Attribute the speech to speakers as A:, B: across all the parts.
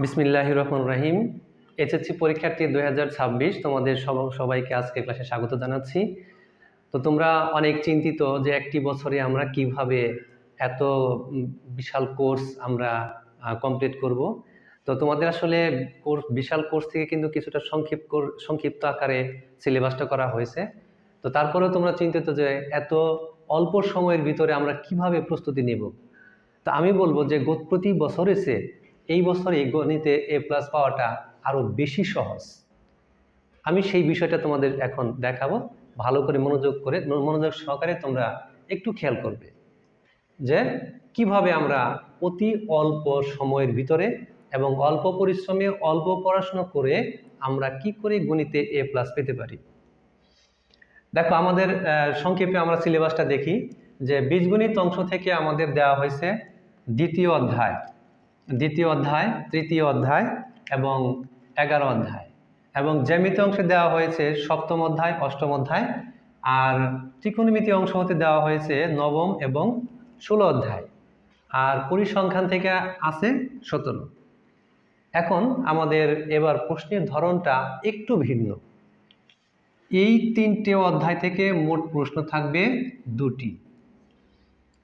A: বিসমিল্লাহ রহমান রাহিম এইচএসসি পরীক্ষার্থী দু হাজার ছাব্বিশ, তোমাদের সব- সবাইকে আজকে ক্লাসে স্বাগত জানাচ্ছি। তো তোমরা অনেক চিন্তিত যে একটি বছরে আমরা কীভাবে এত বিশাল কোর্স আমরা কমপ্লিট করব। তো তোমাদের আসলে কোর্স বিশাল কোর্স থেকে কিন্তু কিছুটা সংক্ষিপ্ত সংক্ষিপ্ত আকারে সিলেবাসটা করা হয়েছে। তো তারপরেও তোমরা চিন্তিত যে এত অল্প সময়ের ভিতরে আমরা কীভাবে প্রস্তুতি নেব? তো আমি বলব যে গত- প্রতি বছরের চেয়ে এই বছরে গণিতে এ প্লাস পাওয়াটা আরও বেশি সহজ। আমি সেই বিষয়টা তোমাদের এখন দেখাবো। ভালো করে মনোযোগ করে, মনোযোগ সহকারে তোমরা একটু খেয়াল করবে যে কীভাবে আমরা অতি অল্প সময়ের ভিতরে এবং অল্প পরিশ্রমে অল্প পড়াশোনা করে আমরা কি করে গণিতে এ প্লাস পেতে পারি? দেখো, আমাদের সংক্ষেপে আমরা সিলেবাসটা দেখি যে বীজগণিত অংশ থেকে আমাদের দেওয়া হয়েছে দ্বিতীয় অধ্যায়। দ্বিতীয় অধ্যায়, তৃতীয় অধ্যায় এবং এগারো অধ্যায়। এবং জ্যামিতি অংশে দেওয়া হয়েছে সপ্তম অধ্যায়, অষ্টম অধ্যায়, আর ত্রিকোণমিতি অংশ হতে দেওয়া হয়েছে নবম এবং ষোলো অধ্যায়। আর পরিসংখ্যান থেকে আছে সতেরো। এখন আমাদের এবার প্রশ্নের ধরনটা একটু ভিন্ন। এই তিনটে অধ্যায় থেকে মোট প্রশ্ন থাকবে দুটি।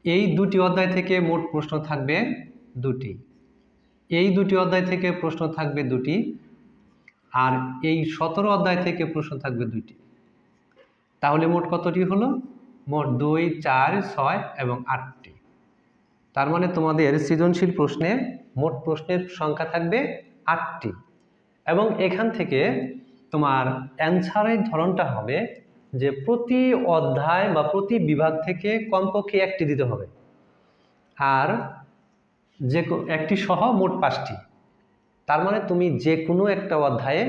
A: এই দুটি অধ্যায় থেকে মোট প্রশ্ন থাকবে দুটি। এই দুটি অধ্যায় থেকে প্রশ্ন থাকবে দুটি, আর এই সতেরো অধ্যায় থেকে প্রশ্ন থাকবে দুটি তাহলে মোট কতটি হলো? মোট দুই, চার, ছয় এবং আটটি। তার মানে তোমাদের সৃজনশীল প্রশ্নে মোট প্রশ্নের সংখ্যা থাকবে আটটি। এবং এখান থেকে তোমার অ্যান্সারের ধরনটা হবে যে প্রতি অধ্যায় বা প্রতি বিভাগ থেকে কমপক্ষে একটি দিতে হবে। আর যে একটি সহ মোট পাঁচটি। তার মানে তুমি যে কোনো একটা অধ্যায়ে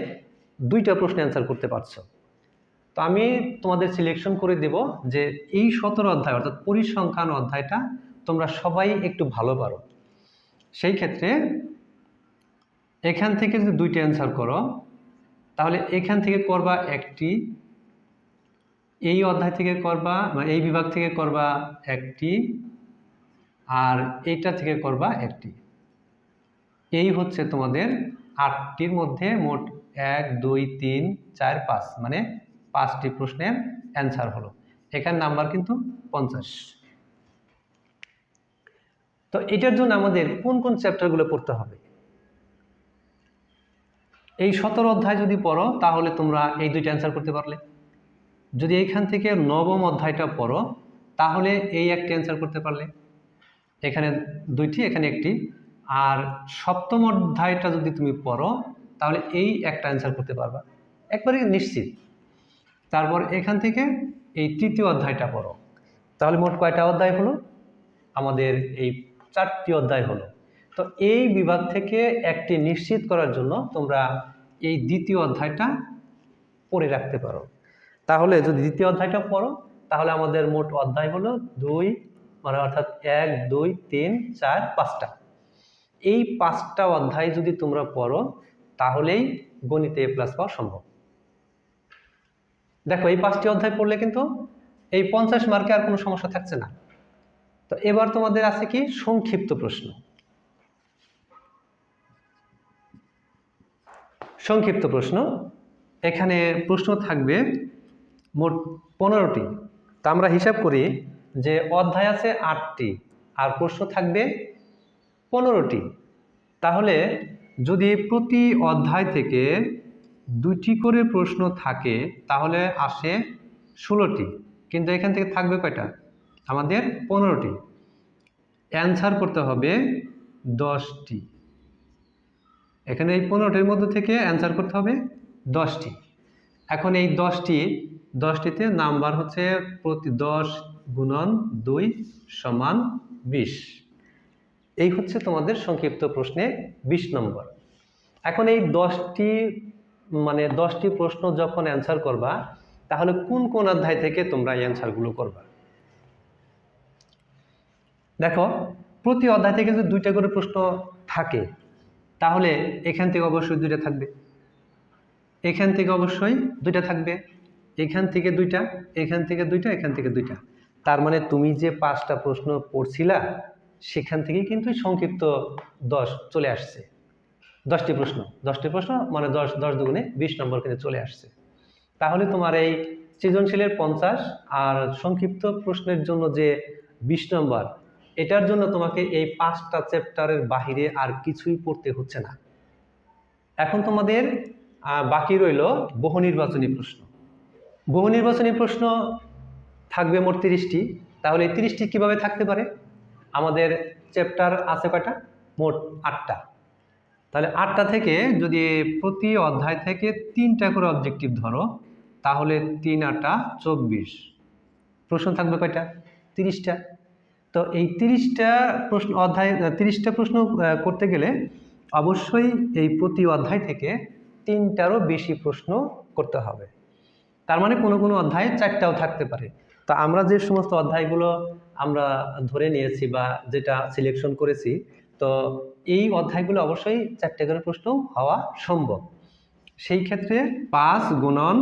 A: দুইটা প্রশ্ন অ্যান্সার করতে পারছ। তো আমি তোমাদের সিলেকশন করে দেব যে এই সতেরো অধ্যায়, অর্থাৎ পরিসংখ্যান অধ্যায়টা তোমরা সবাই একটু ভালো পারো। সেই ক্ষেত্রে এখান থেকে যদি দুইটা অ্যান্সার করো, তাহলে এখান থেকে করবা একটি, এই অধ্যায় থেকে করবা এই বিভাগ থেকে করবা একটি আর এইটা থেকে করবা একটি। এই হচ্ছে তোমাদের আটটির মধ্যে মোট এক, দুই, তিন, চার, পাঁচ মানে পাঁচটি প্রশ্নের অ্যান্সার হলো। এখানে নাম্বার কিন্তু পঞ্চাশ। তো এটার জন্য আমাদের কোন কোন চ্যাপ্টারগুলো পড়তে হবে? এই সতেরো অধ্যায় যদি পড়ো, তাহলে তোমরা এই দুইটা অ্যান্সার করতে পারলে। যদি এইখান থেকে নবম অধ্যায়টা পড়ো, তাহলে এই একটি অ্যান্সার করতে পারলে। এখানে দুইটি, এখানে একটি। আর সপ্তম অধ্যায়টা যদি তুমি পড়ো, তাহলে এই একটা অ্যান্সার করতে পারবা। একবারে নিশ্চিত। তারপর এখান থেকে এই তৃতীয় অধ্যায়টা পড়ো। তাহলে মোট কয়টা অধ্যায় হলো? আমাদের এই চারটি অধ্যায় হলো। তো এই বিভাগ থেকে একটি নিশ্চিত করার জন্য তোমরা এই দ্বিতীয় অধ্যায়টা পড়ে রাখতে পারো। তাহলে যদি দ্বিতীয় অধ্যায়টা পড়ো, তাহলে আমাদের মোট অধ্যায় হলো দুই মানে অর্থাৎ এক, দুই, তিন, চার, পাঁচটা। এই পাঁচটা অধ্যায় যদি তোমরা পড়ো, তাহলেই গণিতে এ প্লাস পাওয়া সম্ভব। দেখো, এই পাঁচটি অধ্যায় পড়লে কিন্তু এই পঞ্চাশ মার্কে আর কোনো সমস্যা থাকছে না। তো এবার তোমাদের আছে কি? সংক্ষিপ্ত প্রশ্ন। সংক্ষিপ্ত প্রশ্ন। এখানে প্রশ্ন থাকবে মোট পনেরোটি। তা আমরা হিসাব করি যে অধ্যায় আছে আটটি, আর প্রশ্ন থাকবে পনেরোটি। তাহলে যদি প্রতি অধ্যায় থেকে দুটি করে প্রশ্ন থাকে, তাহলে আসে ষোলোটি, কিন্তু এখান থেকে থাকবে কয়টা? আমাদের পনেরোটি। অ্যান্সার করতে হবে দশটি। এখানে এই পনেরোটির মধ্যে থেকে অ্যান্সার করতে হবে দশটি। এখন এই দশটি দশটিতে নাম্বার হচ্ছে প্রতি দশ গুণন দুই সমান বিশ। এই হচ্ছে তোমাদের সংক্ষিপ্ত প্রশ্নে বিশ নম্বর। এখন এই দশটি মানে দশটি প্রশ্ন যখন অ্যান্সার করবা, তাহলে কোন কোন অধ্যায় থেকে তোমরা এই অ্যান্সারগুলো করবা? দেখো, প্রতি অধ্যায় থেকে যদি দুইটা করে প্রশ্ন থাকে, তাহলে এখান থেকে অবশ্যই দুইটা থাকবে। এখান থেকে অবশ্যই দুইটা থাকবে। এখান থেকে দুইটা, এখান থেকে দুইটা, এখান থেকে দুইটা। তার মানে তুমি যে পাঁচটা প্রশ্ন পড়ছিলা, সেখান থেকে কিন্তু সংক্ষিপ্ত দশ চলে আসছে। দশটি প্রশ্ন দশটি প্রশ্ন মানে দশ দশ দুগুণে বিশ নম্বর কিন্তু চলে আসছে। তাহলে তোমার এই সৃজনশীলের পঞ্চাশ আর সংক্ষিপ্ত প্রশ্নের জন্য যে বিশ নম্বর, এটার জন্য তোমাকে এই পাঁচটা চ্যাপ্টারের বাহিরে আর কিছুই পড়তে হচ্ছে না। এখন তোমাদের বাকি রইল বহু নির্বাচনী প্রশ্ন। বহু নির্বাচনী প্রশ্ন থাকবে মোট তিরিশটি। তাহলে এই তিরিশটি কীভাবে থাকতে পারে? আমাদের চ্যাপ্টার আছে কয়টা? মোট আটটা। তাহলে আটটা থেকে যদি প্রতি অধ্যায় থেকে তিনটা করে অবজেক্টিভ ধরো, তাহলে তিন আটটা চব্বিশ। প্রশ্ন থাকবে কয়টা? তিরিশটা। তো এই তিরিশটা প্রশ্ন অধ্যায়, তিরিশটা প্রশ্ন করতে গেলে অবশ্যই এই প্রতি অধ্যায় থেকে তিনটারও বেশি প্রশ্ন করতে হবে। তার মানে কোনো কোনো অধ্যায়ে চারটাও থাকতে পারে। তা আমরা যে সমস্ত অধ্যায়গুলো আমরা ধরে নিয়েছি বা যেটা সিলেকশন করেছি, তো এই অধ্যায়গুলো অবশ্যই চারটে করে প্রশ্ন হওয়া সম্ভব। সেই ক্ষেত্রে পাঁচ গুণন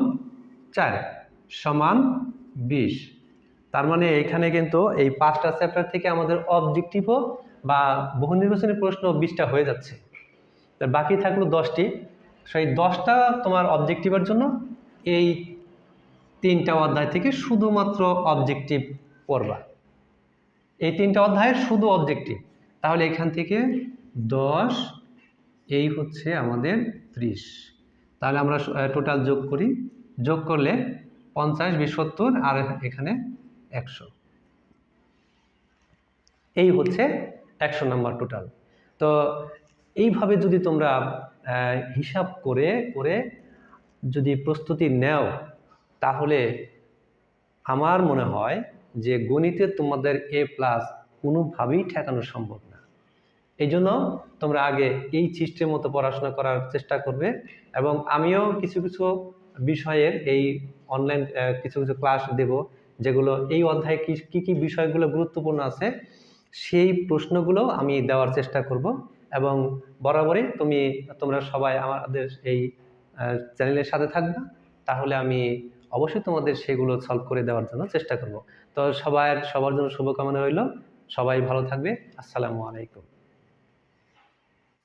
A: চার সমান বিশ। তার মানে এখানে কিন্তু এই পাঁচটা চ্যাপ্টার থেকে আমাদের অবজেক্টিভও বা বহু নির্বাচনী প্রশ্ন বিশটা হয়ে যাচ্ছে। বাকি থাকল দশটি। সেই দশটা তোমার অবজেক্টিভের জন্য এই তিনটা অধ্যায় থেকে শুধুমাত্র অবজেক্টিভ পড়বা। এই তিনটা অধ্যায়ের শুধু অবজেক্টিভ তাহলে এখান থেকে দশ, এই হচ্ছে আমাদের ত্রিশ। তাহলে আমরা টোটাল যোগ করি। যোগ করলে পঞ্চাশ, বিশ, সত্তর আর এখানে একশো। এই হচ্ছে একশো নাম্বার টোটাল তো এইভাবে যদি তোমরা হিসাব করে করে যদি প্রস্তুতি নেও তাহলে আমার মনে হয় যে গণিতে তোমাদের এ প্লাস কোনোভাবেই ঠেকানো সম্ভব না। এই জন্য তোমরা আগে এই সিস্টেম মতো পড়াশোনা করার চেষ্টা করবে এবং আমিও কিছু কিছু বিষয়ের এই অনলাইন কিছু কিছু ক্লাস দেব যেগুলো এই অধ্যায়ে কি, কী কী বিষয়গুলো গুরুত্বপূর্ণ আছে, সেই প্রশ্নগুলো আমি দেওয়ার চেষ্টা করব এবং বরাবরই তুমি, তোমরা সবাই আমাদের এই চ্যানেলের সাথে থাকবে। তাহলে আমি অবশ্যই তোমাদের সেগুলো সলভ করে দেওয়ার জন্য চেষ্টা করব। তো সবার সবার জন্য শুভকামনা রইল। সবাই ভালো থাকবে। আসসালামু আলাইকুম।